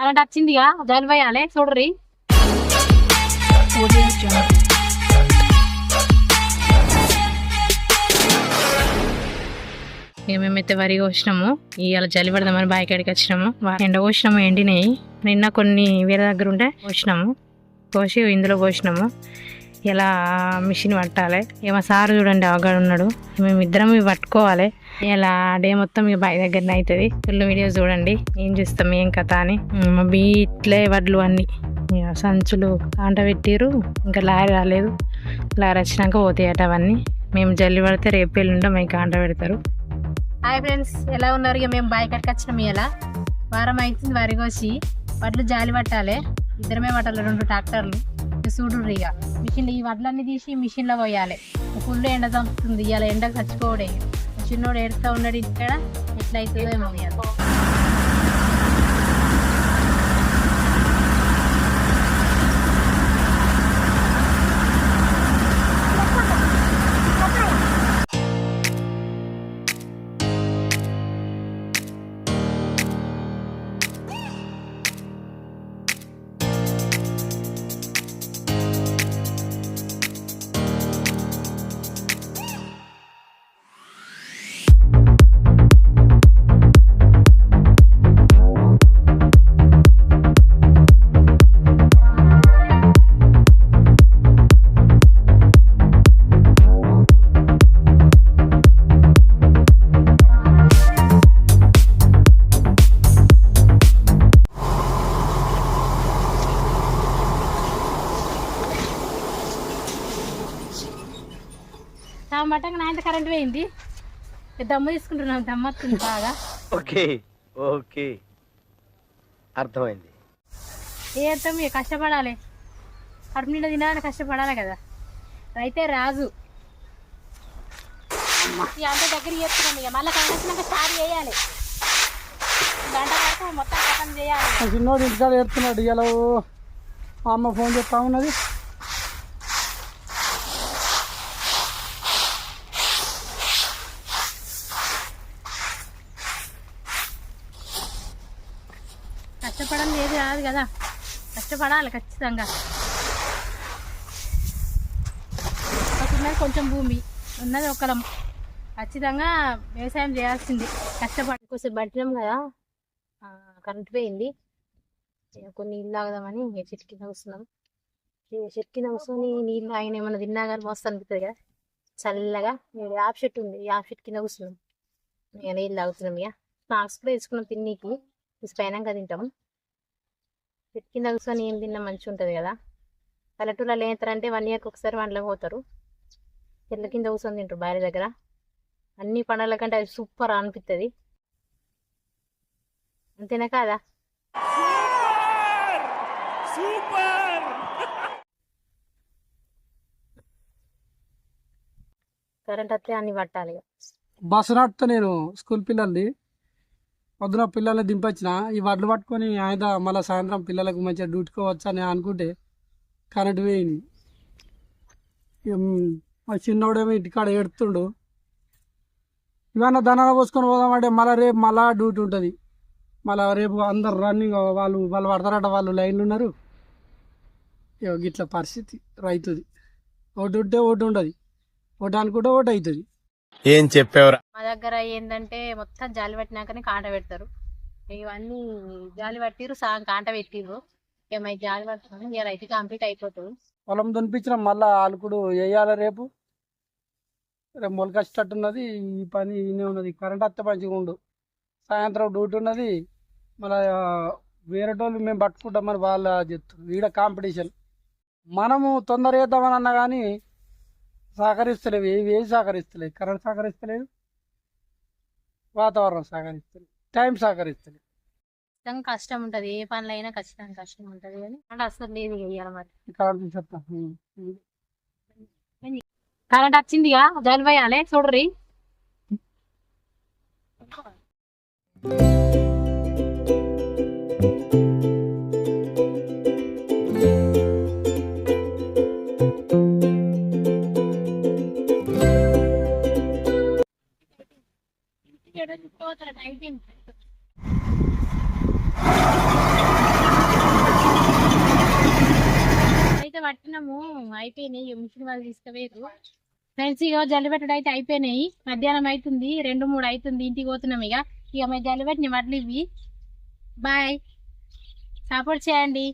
అలాంటి వచ్చిందిగా పోయాలి చూడరి. ఇక మేమైతే వరి కోసినాము ఇవాళ చలి పడదామని బావి కాడికి వచ్చినాము. ఎండ కోసినాము ఎండినాయి. నిన్న కొన్ని వేరే దగ్గర ఉంటే కోసినాము. కోసి ఇందులో పోసినాము ఇలా మిషన్ పట్టాలి? ఏమో సారు సార్ చూడండి అవగాడు ఉన్నాడు. మేము ఇద్దరం ఇవి పట్టుకోవాలి. ఇలా డే మొత్తం ఇక బావి దగ్గరనే అవుతుంది ఫుల్ వీడియో చూడండి. ఏం చేస్తాం ఏం కథ అని. బీట్లే వడ్లు అన్ని. సంచులు కాంట పెట్టిరు ఇంకా లారీ రాలేదు. లారీ వచ్చినాక పోతాయట అవన్నీ. మేము జల్లి పడితే రేపు ఎల్లుండో మేము కాంట పెడతారు. హాయ్ ఫ్రెండ్స్ ఎలా ఉన్నారు? ఇక మేము బాయ్ కట్టుకు వచ్చినాం ఇలా వారం అవుతుంది వరిగోసి. వడ్లు జాలి పట్టాలి. ఇద్దరమే పట్టాలి రెండు ట్రాక్టర్లు. చూడు ఇక మిషన్ ఈ వడ్లన్నీ తీసి మిషన్లో పోయాలి. ఫుల్ ఎండ చంపుతుంది ఇవాళ ఎండ చచ్చిపోవడే. చిన్నోడు ఏడుస్తూ ఉన్నాడు ఇక్కడ. ఎట్లా అవుతుందో ఏమో ఇవాళ. నా మటంగా నా ఇంత కరెంట్ పోయింది. దమ్ము తీసుకుంటున్నాం దమ్ము వస్తుంది బాగా. Okay okay. అర్థమైంది. ఏ అర్థం? ఇక కష్టపడాలి. కడుపు నిండా తినాలని కష్టపడాలి కదా. రైతే రాజు. ఇక అంత దగ్గర చేస్తున్నాం ఇక. మళ్ళీ కావాల్సినాక స్టార్ట్ చేయాలి. గంట వరకు మొత్తం చేయాలి. చిన్నోడు ఇంటికాడ ఏడుతున్నాడు ఇలా మా అమ్మ ఫోన్ చేస్తా ఉన్నది. కష్టపడడం లేదు కాదు కదా. కష్టపడాలి ఖచ్చితంగా. ఉన్నది కొంచెం భూమి ఉన్నది ఒకరం ఖచ్చితంగా వ్యవసాయం చేయాల్సింది. కష్టపడి కొంచెం పట్టినాం కదా. కరెంట్ పోయింది. కొన్ని నీళ్ళు తాగదామని చెట్టు కింద కూర్చున్నాం. చెట్టు కింద కూర్చొని నీళ్ళు ఆయన ఏమైనా తిన్నా కానీ మస్తు అనిపిస్తుంది కదా. చల్లగా ఇక యాప్ చెట్టు ఉంది. యాప్ చెట్టు కింద కూర్చున్నాం. ఇక నీళ్ళు తాగుతున్నాం ఇక. స్నాక్స్ కూడా తెచ్చుకున్నాం తిన్నీకి. పైనాక తింటాం. చెట్టు కింద కూర్చొని ఏం తిన్నా మంచిగా ఉంటుంది కదా పల్లెటూరులో ఏంటారంటే వన్ ఇయర్కి ఒకసారి వంటలకు పోతారు. చెట్ల కింద కూర్చొని తింటారు భార్య దగ్గర. అన్ని పండుగల కంటే అది సూపర్ అనిపిస్తుంది అంతేనా కాదా? కరెంట్ వస్తే అన్ని పట్టాలి. బస్సు నడుపుతా నేను స్కూల్ పిల్లల్ని. పొద్దున పిల్లల్ని దింపొచ్చిన ఈ వడ్లు పట్టుకొని ఆయన మళ్ళీ సాయంత్రం పిల్లలకు మంచిగా డ్యూటీకి అని అనుకుంటే కరెంట్ పోయింది. మా చిన్నోడేమో ఇంటికాడ ఏడుతుండు. ఇవన్న దనాలు పోసుకొని పోదామంటే మళ్ళీ రేపు మళ్ళా డ్యూటీ ఉంటుంది. మళ్ళీ రేపు అందరు రన్నింగ్ వాళ్ళు వాళ్ళు పడతారట వాళ్ళు లైన్లు ఉన్నారు. ఇక గిట్ల పరిస్థితి రైతుది. ఒకటి ఉంటే ఒకటి ఉండదు. ఒకటి అనుకుంటే ఒకటి అవుతుంది ఏం చెప్పేవరా? దగ్గర ఏంటంటే మొత్తం జాలి పట్టినాకనే కాంట పెడతారు. ఇవన్నీ జాలి పట్టిరు సగం కాంట పెట్టిరు ఏమై జాలి పడుతున్నాం ఇక రైతు కంప్లీట్ అయిపోతుంది. పొలం దునిపించిన మళ్ళా ఆలుకుడు వేయాలి రేపు? రేపు మొలకొచ్చేటట్టున్నది ఈ పని ఇనే ఉన్నది. కరెంట్ వస్తే మంచిగా ఉండు. సాయంత్రం డ్యూటీ ఉన్నది మళ్ళీ వేరే వాళ్ళు మేము పట్టుకుంటాం మరి వాళ్ళ చెప్తారు ఈడ కాంపిటీషన్. మనము తొందర చేద్దామని అన్నా కానీ సహకరిస్తలేవు. ఏవి ఏవి సహకరిస్తలేదు కరెంట్ సహకరిస్తలేదు వాతావరణం సహకరిస్తలేదు టైం సహకరిస్తలేదు ఖచ్చితంగా కష్టం ఉంటది. ఏ పనులు అయినా ఖచ్చితంగా కష్టం ఉంటది కానీ అంటే అసలు లేదు ఇయ్యాల మరి కరెంట్ చెప్తాం. కరెంట్ వచ్చిందిగా? జాలి పోయాలి. చూడరి అయితే పట్టినాము అయిపోయినాయి. మిషన్ వాళ్ళు తీసుకువేరు. ఫ్రెండ్స్ ఇక జల్లిపెట్టడం అయితే అయిపోయినాయి. మధ్యాహ్నం అవుతుంది రెండు మూడు అవుతుంది ఇంటికి పోతున్నాం ఇక ఇక మేము జల్లిపెట్టినాయి మళ్ళీ ఇవి బాయ్. సపోర్ట్ చేయండి.